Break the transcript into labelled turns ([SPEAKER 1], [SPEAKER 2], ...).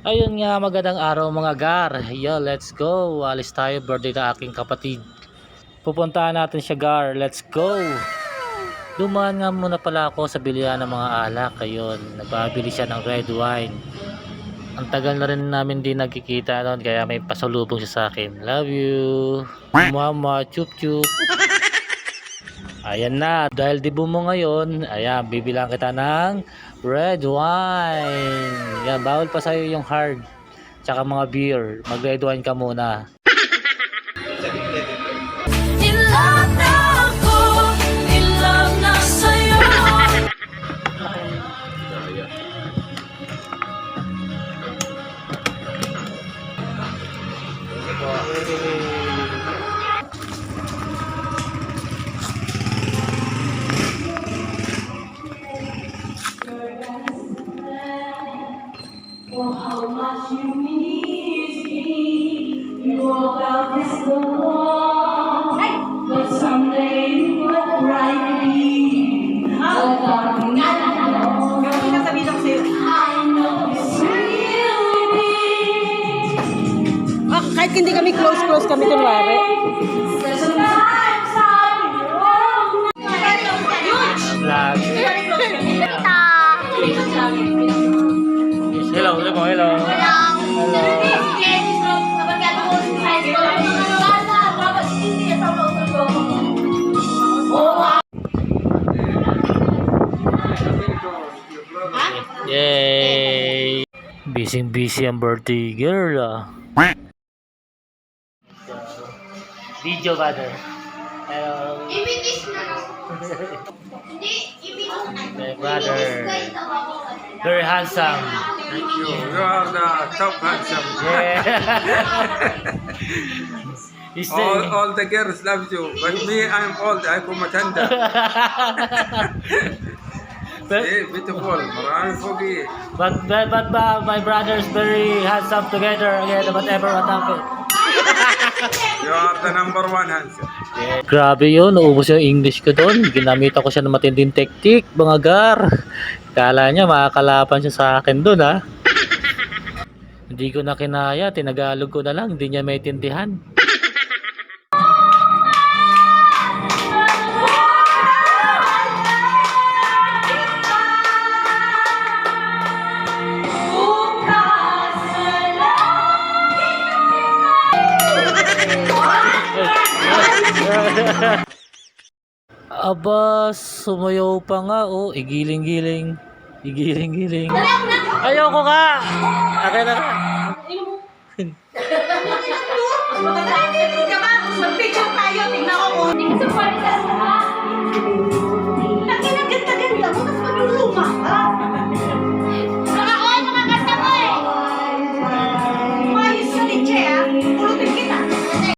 [SPEAKER 1] Ayun nga, magandang araw mga gar. Yo, let's go. Alis tayo, birthday na aking kapatid. Pupuntahan natin siya gar. Let's go. Dumaan nga muna pala ako sa bilihan ng mga alak. Ayun, nagbabili siya ng red wine. Ang tagal na rin namin din nagkikita noon kaya may pasalubong siya sa akin. Love you. Mama, chup chup. Ayan na, dahil dibu mo ngayon, ayan, bibilang kita ng red wine. Yan, bawal pa sa'yo yung hard. Tsaka mga beer. Mag red wine ka muna.
[SPEAKER 2] Kahit hindi kami close-close kami kunwari.
[SPEAKER 1] Hello, hello, hello. Yay! Busy busy ang birthday girl ah. Video brother. Hello. My brother. Very handsome.
[SPEAKER 3] Thank you. You are the top handsome.
[SPEAKER 1] Yeah. He's
[SPEAKER 3] All,
[SPEAKER 1] the,
[SPEAKER 3] all the girls love you, but me, I'm old. I come tender.
[SPEAKER 1] but,
[SPEAKER 3] hey, beautiful. Maraming pogi.
[SPEAKER 1] but, but, but, but my brothers very handsome together again, whatever what happened.
[SPEAKER 3] You are the number one handsome.
[SPEAKER 1] Yeah. Grabe yun, naubos yung English ko doon. Ginamit ako siya ng matinding tektik, mga gar. Kala niya makakalaban siya sa akin doon ha. Hindi ko na kinaya, tinagalog ko na lang, hindi niya maintindihan. Aba, sumayaw pa nga oh, igiling-giling. Igiling-giling. Ayoko ka! Akin na ka.
[SPEAKER 2] Mas maganda ka ba? Mag-picture tayo, tingnan ko kung